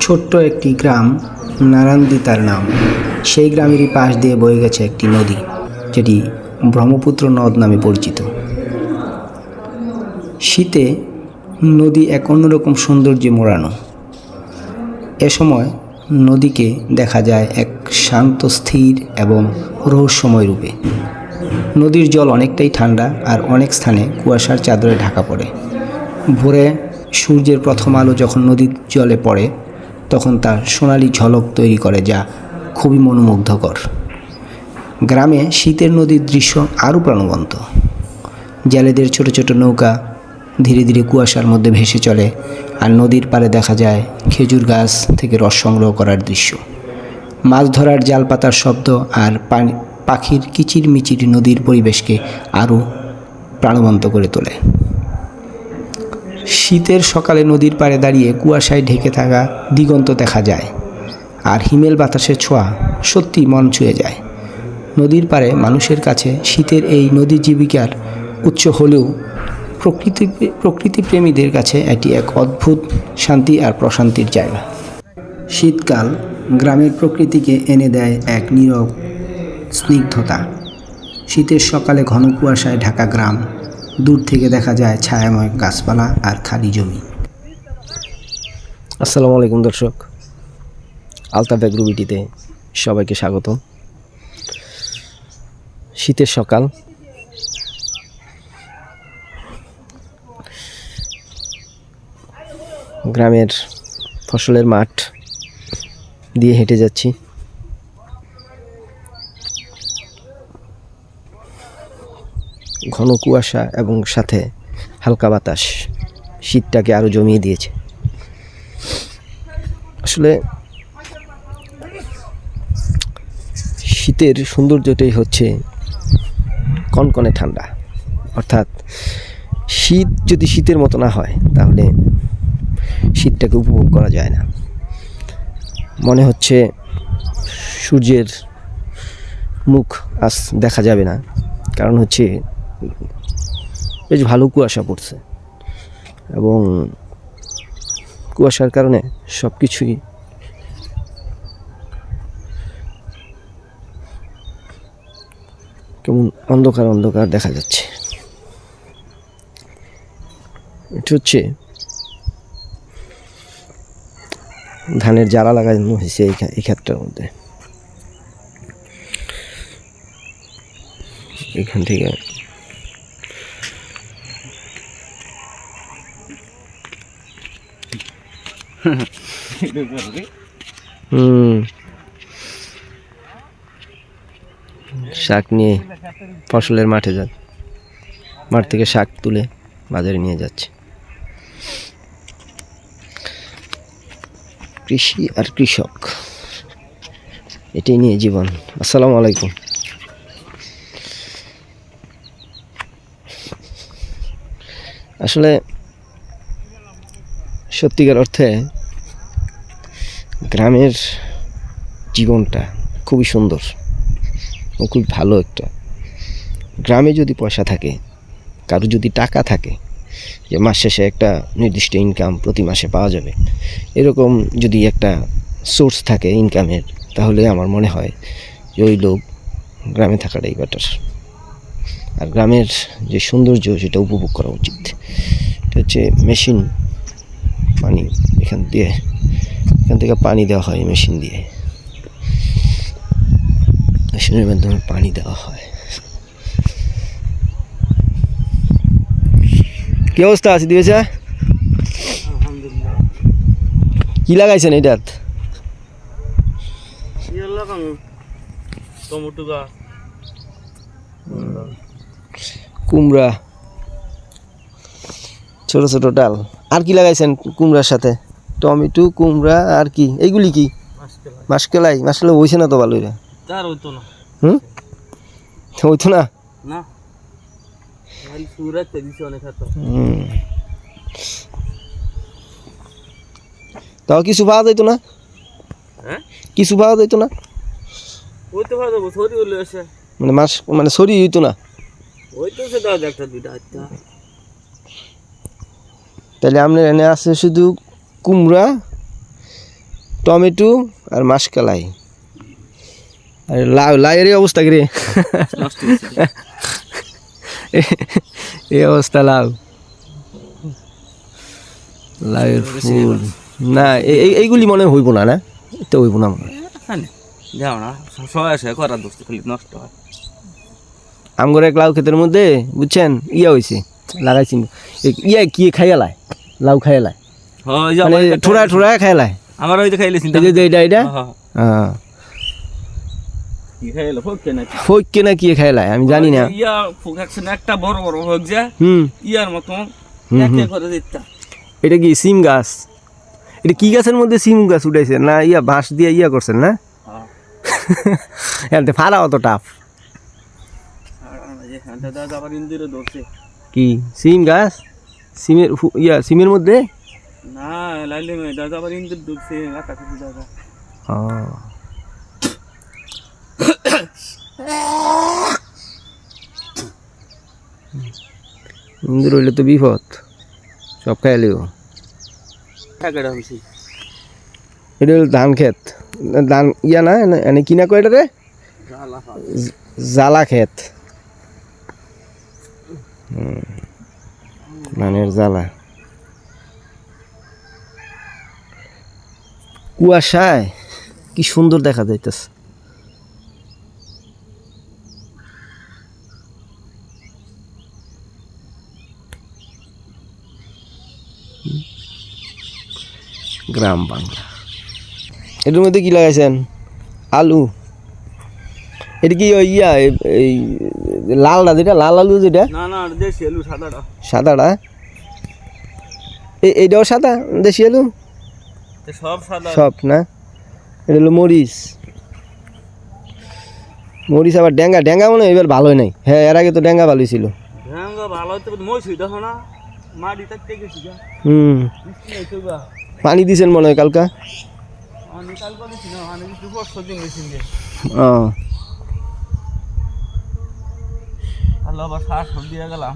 ছোট্ট একটি গ্রাম, নারান্দি তার নাম। সেই গ্রামেরই পাশ দিয়ে বয়ে গেছে একটি নদী, যেটি ব্রহ্মপুত্র নদ নামে পরিচিত। শীতে নদী এক অন্যরকম সৌন্দর্যে মোড়ানো। এ সময় নদীকে দেখা যায় এক শান্ত, স্থির এবং রহস্যময় রূপে। নদীর জল অনেকটাই ঠান্ডা আর অনেক স্থানে কুয়াশার চাদরে ঢাকা পড়ে। ভোরে সূর্যের প্রথম আলো যখন নদীর জলে পড়ে, তখন তার সোনালি ঝলক তৈরি করে যা খুবই মনোমুগ্ধকর। গ্রামে শীতের নদীর দৃশ্য আরও প্রাণবন্ত। জেলেদের ছোট ছোট নৌকা ধীরে ধীরে কুয়াশার মধ্যে ভেসে চলে আর নদীর পাড়ে দেখা যায় খেজুর গাছ থেকে রস সংগ্রহ করার দৃশ্য। মাছ ধরার জাল পাতার শব্দ আর পানি, পাখির কিচির মিচির নদীর পরিবেশকে আরও প্রাণবন্ত করে তোলে। শীতের সকালে নদীর পাড়ে দাঁড়িয়ে কুয়াশায় ঢেকে থাকা দিগন্ত দেখা যায়। আর হিমেল বাতাসের ছোঁয়া সত্যি মন ছুঁয়ে যায়। নদীর পাড়ে মানুষের কাছে শীতের এই নদী জীবিকার উৎস হলেও প্রকৃতি, প্রকৃতিপ্রেমীদের কাছে এটি এক অদ্ভুত শান্তি আর প্রশান্তির জায়গা। শীতকাল গ্রামের প্রকৃতিকে এনে দেয় এক নীরব স্নিগ্ধতা। শীতের সকালে ঘন কুয়াশায় ঢাকা গ্রাম দূর থেকে দেখা যায় ছায়াময় গাছপালা আর খালি জমি। আসসালামু আলাইকুম দর্শক। আলতাফ এগ্রোবিটিতে সবাইকে স্বাগত শীতের সকাল। গ্রামের ফসলের মাঠ দিয়ে হেঁটে যাচ্ছি। ঘন কুয়াশা এবং সাথে হালকা বাতাস শীতটাকে আরও জমিয়ে দিয়েছে। আসলে শীতের সৌন্দর্যটাই হচ্ছে কনকনে ঠান্ডা। অর্থাৎ শীত যদি শীতের মতো না হয়, তাহলে শীতটাকে উপভোগ করা যায় না। মনে হচ্ছে সূর্যের মুখ আজ দেখা যাবে না। কারণ হচ্ছে বেশ ভালো কুয়াশা পড়ছে। এবং কুয়াশার কারণে সব কিছুই কেমন অন্ধকার অন্ধকার দেখা যাচ্ছে। এটা হচ্ছে ধানের জারা লাগানো হয়েছে এই ক্ষেত্রের মধ্যে। এখান থেকে হুম। শাক নিয়ে ফসলের মাঠে যান। মাঠ থেকে শাক তুলে বাজারে নিয়ে যাচ্ছে। কৃষি আর কৃষক, এটাই নিয়ে জীবন। আসসালামু আলাইকুম। আসলে সত্যিকার অর্থে গ্রামের জীবনটা খুবই সুন্দর ও খুব ভালো একটা। গ্রামে যদি পয়সা থাকে, কারও যদি টাকা থাকে, যে মাস শেষে একটা নির্দিষ্ট ইনকাম প্রতি মাসে পাওয়া যাবে, এরকম যদি একটা সোর্স থাকে ইনকামের তাহলে আমার মনে হয় যে ওই লোক গ্রামে থাকাটাই বেটার আর গ্রামের যে সৌন্দর্য, সেটা উপভোগ করা উচিত। এটা হচ্ছে মেশিন পানি এখান দিয়ে এখান থেকে পানি দেওয়া হয় মেশিন দিয়ে। মেশিনের মাধ্যমে পানি দেওয়া হয়। কি অবস্থা? আছে দিয়েছে কি লাগাইছেন এটাত? টমেটো গাছ। কুমড়া। ছোট ছোট ডাল। আর কি লাগাইছেন কুমড়ার সাথে? টমেটো কুমড়া আর কি? এইগুলি কি? মাসকেলাই মাসকেলাই হইছে না তো ভালো তার হইতো না। হুম? হইতো না। তাও কিছু পাওয়া যাইতো না? হ্যাঁ? কিছু পাওয়া যাইতো না? মানে মাস মানে সরি হইতো না? হইতো সে দাও একটা দুইটা তাহলে আপনার এনে আছে শুধু কুমড়া টমেটো আর মাসকালাই। আর লাউ লাউয়ের এই অবস্থা কি রে এই অবস্থা লাউ। লাউয়ের ফুল। না? এই- এই- এইগুলি মনে হইব না না? তো হইব না মনে হয়। যাও না সবাই করার দোস্ত খালি নষ্ট হয়। আমগর এক লাউ ক্ষেতের মধ্যে বুঝছেন? ইয়া হয়েছে লাগাইছি ইয়া কি খাইয়ালায়? লাউ খাইয়ালায়? হয় যে মানে ঠোড়া ঠোড়া আমার ওই এটা হ্যাঁ, হ্যাঁ ফোক কেনা কি আমি জানি না। ইয়া ফোক একটা বড় বড় হোক যা হুম। ইয়ার মতন হুম, একে হুম। করে দিতাম এটা কি সিম গাছ? এটা কি গাছের মধ্যে সিম গাছ উঠাইছে? না ইয়া বাঁশ দিয়ে ইয়া করছেন না? এতে ফাড়া অত টাফ দাদা আবার ইন্দিরে ধরছে। কি? সিম গাছ সিমের ইয়া সিমের মধ্যে? না লাইলে মে দাদা আবার ইন্দির ধরছে আটা খুঁজে দাদা। ও। ইন্দুর হইলে তো বিপদ। সব খাইলেও এটা হলো ধান ক্ষেত। ধান ইয়া না এনে- কিনা কয় এটা রে? জ্বালা ক্ষেত। হুম। ধানের জ্বালা। কুয়াশায় কি সুন্দর দেখা যাইতেছে। গ্রাম বাংলা। এটার মধ্যে কি লাগাইছেন? আলু। এটা কি ইয়া, এই লালটা যেটা? লাল আলু যেটা? না না দেশি আলু সাদাটা। সাদাটা? এই এইটাও সাদা? দেশি আলু? তো সব সাদা। সব না? এটা হলো মরিচ। মরিচ আবার ড্যাঙ্গা ড্যাঙ্গা মনে এবার ভালোই নাই। হ্যাঁ এর আগে তো ড্যাঙ্গা ভালোই ছিল। ভালো দেখো না। মাটি থাকতে গেছি হুম। পানি দিছেন মনে হয় কালকা? আমি কাল করেছি না দিন গেছি ও। আল্লাহ আবার শ্বাস দিয়ে গেলাম।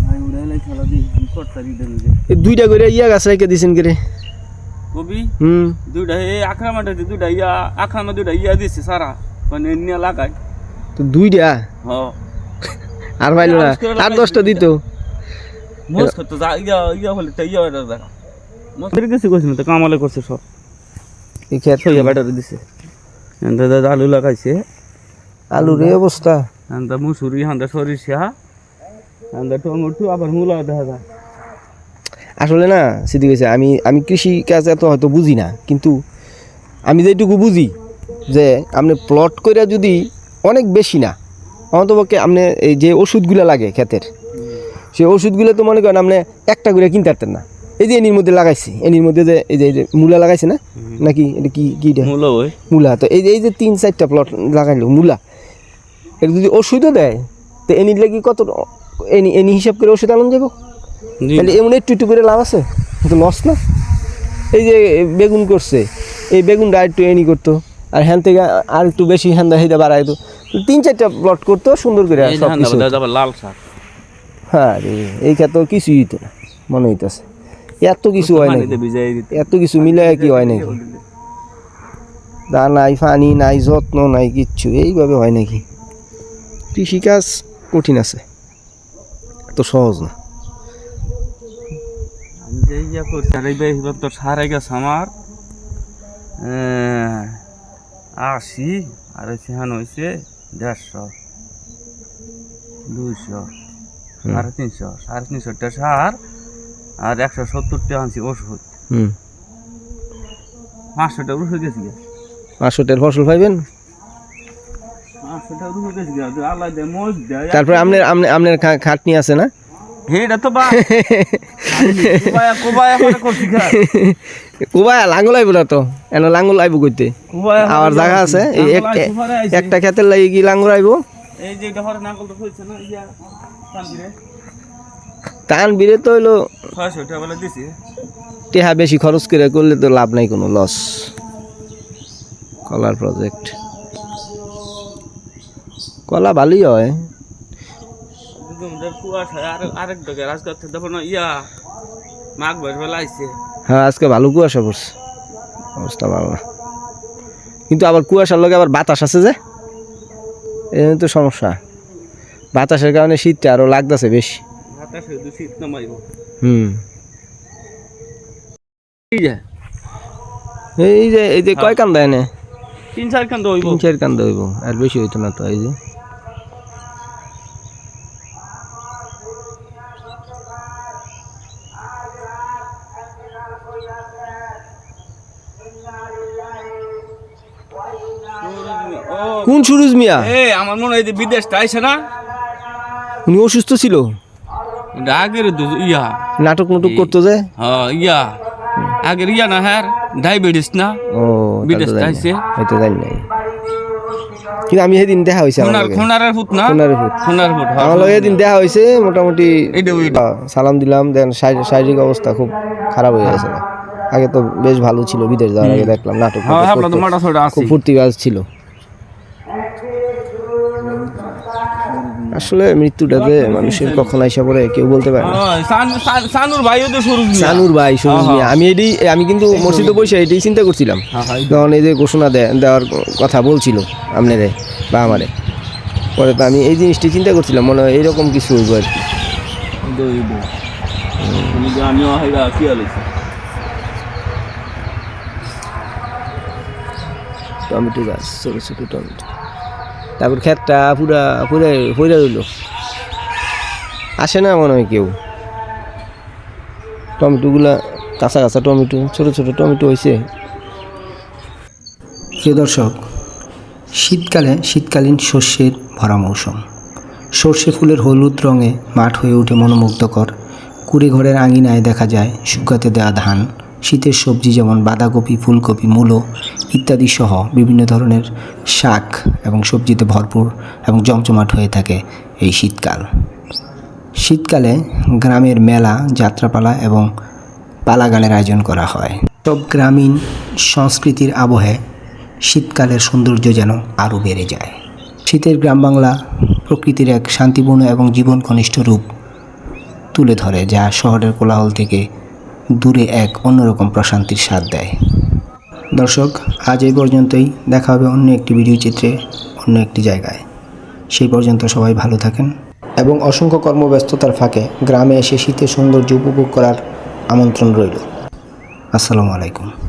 ভাই দুইটা করে ইয়া গাছ রেখে দিছেন কে রে কবি? হুম। দুইটা এই আখড়ামাটা দুইটা ইয়া আখড়ামা দুইটা ইয়া দিছে সারা মানে নিয়ে লাগাই তো দুইটা? হ। আর পাইলো না আর দশটা দিত? মোস করতে যা ইয়া ইয়া হলে তো ইয়া মোস করে গেছি না তো কামালে করছে সব। এই ক্ষেত সইয়া ব্যাটারি দিছে। দাদা আলু লাগাইছে। আলুর এই অবস্থা। এনতে মুসুরি হান্দা সরিষা এনতে টমেটো আবার মূলা দেখা যায়। আসলে না সিদ্ধি গেছে আমি আমি কৃষি কাজ এত হয়তো বুঝি না কিন্তু আমি যেটুকু বুঝি যে আপনি প্লট করে যদি অনেক বেশি না অন্তপক্ষে আপনি এই যে ওষুধগুলো লাগে ক্ষেতের সেই ওষুধগুলো তো মনে করেন আপনি একটা করে কিনতে পারতেন না। এই যে এনির মধ্যে লাগাইছি এনির মধ্যে যে এই যে মূলা লাগাইছে না? নাকি এটা কি কি? মূলা ওই। মূলা। তো এই যে এই যে তিন চারটা প্লট লাগাইলো মূলা। এটা যদি ওষুধও দেয় তো এনির লাগি কত এনি এনি হিসাব করে ওষুধ আনন্দ যাব? তাহলে এমন একটু একটু করে লাভ আছে? তো লস না? এই যে বেগুন করছে এই বেগুনটা একটু এনি করতো আর হ্যান থেকে আর একটু বেশি হ্যান হেঁদে বাড়াইতো তো তিন চারটা প্লট করতো সুন্দর করে লাল শাক। হ্যাঁ রে এই ক্ষেত্রে কিছুই হইতো না মনে হইতেছে। এত কিছু হয় নাই। এত কিছু মিলে কি হয় নাকি দা নাই পানি নাই যত্ন নাই কিচ্ছু এইভাবে হয় নাকি? কৃষিকাজ কঠিন আছে। এত সহজ না। আমার। আশি আর সেখানে হয়েছে দেড়শো দুইশো সাড়ে তিনশো সাড়ে তিনশোটা সার আর একশো সত্তরটা আনছি ওষুধ। হুম। পাঁচশোটা ওষুধ গেছি পাঁচশোটার ফসল পাইবেন? তারপরে আপনার আপনার আপনার খাটনি আছে না? হেটা তো বা কোবায়া কোবায়া মানে লাঙ্গল আইব না তো? এন লাঙ্গল আইব কইতে? কোবায়া জায়গা আছে। একটা ক্ষেতের লাগি কি লাঙ্গল আইব? এই যে এটা হরে নাঙ্গল তো হয়েছে না ইয়া টান বিরে তো হইল টেহা বেশি খরচ করে করলে তো লাভ নাই কোনো লস কলার প্রজেক্ট কলা ভালোই হয়। আর হ্যাঁ আজকে ভালো কুয়াশা পড়ছে। অবস্থা ভালো না। কিন্তু আবার কুয়াশার লগে আবার বাতাস আছে যে। এই তো সমস্যা। বাতাসের কারণে শীতটা আরও লাগতেছে বেশি। এই যে এই যে এই যে কয় কান্দা এনে? তিন চার কান্দ হইব। তিন চার কান্দা হইব আর বেশি হইতো না তো এই যে। কোন সুরুজ মিয়া? এ আমার মনে হয় যে বিদেশটা আইছে না। উনি অসুস্থ ছিল? আগের ইয়া। নাটক নাটক করতো যে? হ্যাঁ ইয়া। আগের ইয়া না হ্যাঁ ডায়াবেটিস না। ও বিদেশ আইছে? হয়তো জানি নাই। কিন্তু আমি সেদিন দেখা হয়েছে। খুনারের ফুট না? খুনারের ফুট। ফুট হ্যাঁ। আমার লগে দেখা হয়েছে মোটামুটি সালাম দিলাম দেন শারী- শারীরিক অবস্থা খুব খারাপ হয়ে গেছে। আগে তো বেশ ভালো ছিল বিদেশ যাওয়ার আগে দেখলাম নাটক হ্যাঁ খুব ফুর্তিবাজ ছিল। আসলে মৃত্যুটাতে মানুষের কখন আইসা পড়ে কেউ বলতে পারে না। সান- সান- সানুর ভাইও তো সরুজ সানুর ভাই সুরজ আমি এটি আমি কিন্তু মসজিদে বসে এটাই চিন্তা করছিলাম। হ্যাঁ, হ্যাঁ, যখন এই যে ঘোষণা দেওয়ার কথা বলছিল আপনারে বা আমারে। পরে তো আমি এই জিনিসটি চিন্তা করছিলাম মনে হয় এইরকম কিছু হইব আর কি। টমেটো গাছ ছোটো ছোটো টমেটো। তারপর ক্ষেতটা পুরা পুরা পড়ে রইল। আসে না মনে হয় কেউ। টমেটোগুলা, কাঁচা কাঁচা টমেটো, ছোটো ছোটো টমেটো হয়েছে প্রিয় দর্শক, শীতকালে শীতকালীন শস্যের ভরা মৌসুম। সর্ষে ফুলের হলুদ রঙে মাঠ হয়ে ওঠে মনোমুগ্ধকর। কুড়ে ঘরের আঙিনায় দেখা যায় শুকাতে দেওয়া ধান। শীতের সবজি যেমন বাঁধাকপি, ফুলকপি, মূলো ইত্যাদি সহ বিভিন্ন ধরনের শাক এবং সবজিতে ভরপুর এবং জমজমাট হয়ে থাকে এই শীতকাল। শীতকালে গ্রামের মেলা, যাত্রাপালা এবং পালা গানের আয়োজন করা হয়। সব গ্রামীণ সংস্কৃতির আবহে শীতকালের সৌন্দর্য যেন আরও বেড়ে যায়। শীতের গ্রাম বাংলা প্রকৃতির এক শান্তিপূর্ণ এবং জীবন ঘনিষ্ঠ রূপ তুলে ধরে, যা শহরের কোলাহল থেকে দূরে এক অন্যরকম প্রশান্তির স্বাদ দেয়। দর্শক, আজ এই পর্যন্তই। দেখা হবে অন্য একটি ভিডিও চিত্রে, অন্য একটি জায়গায়। সেই পর্যন্ত সবাই ভালো থাকেন এবং অসংখ্য কর্মব্যস্ততার ফাঁকে গ্রামে এসে শীতের সৌন্দর্য উপভোগ করার আমন্ত্রণ রইল। আসসালামু আলাইকুম।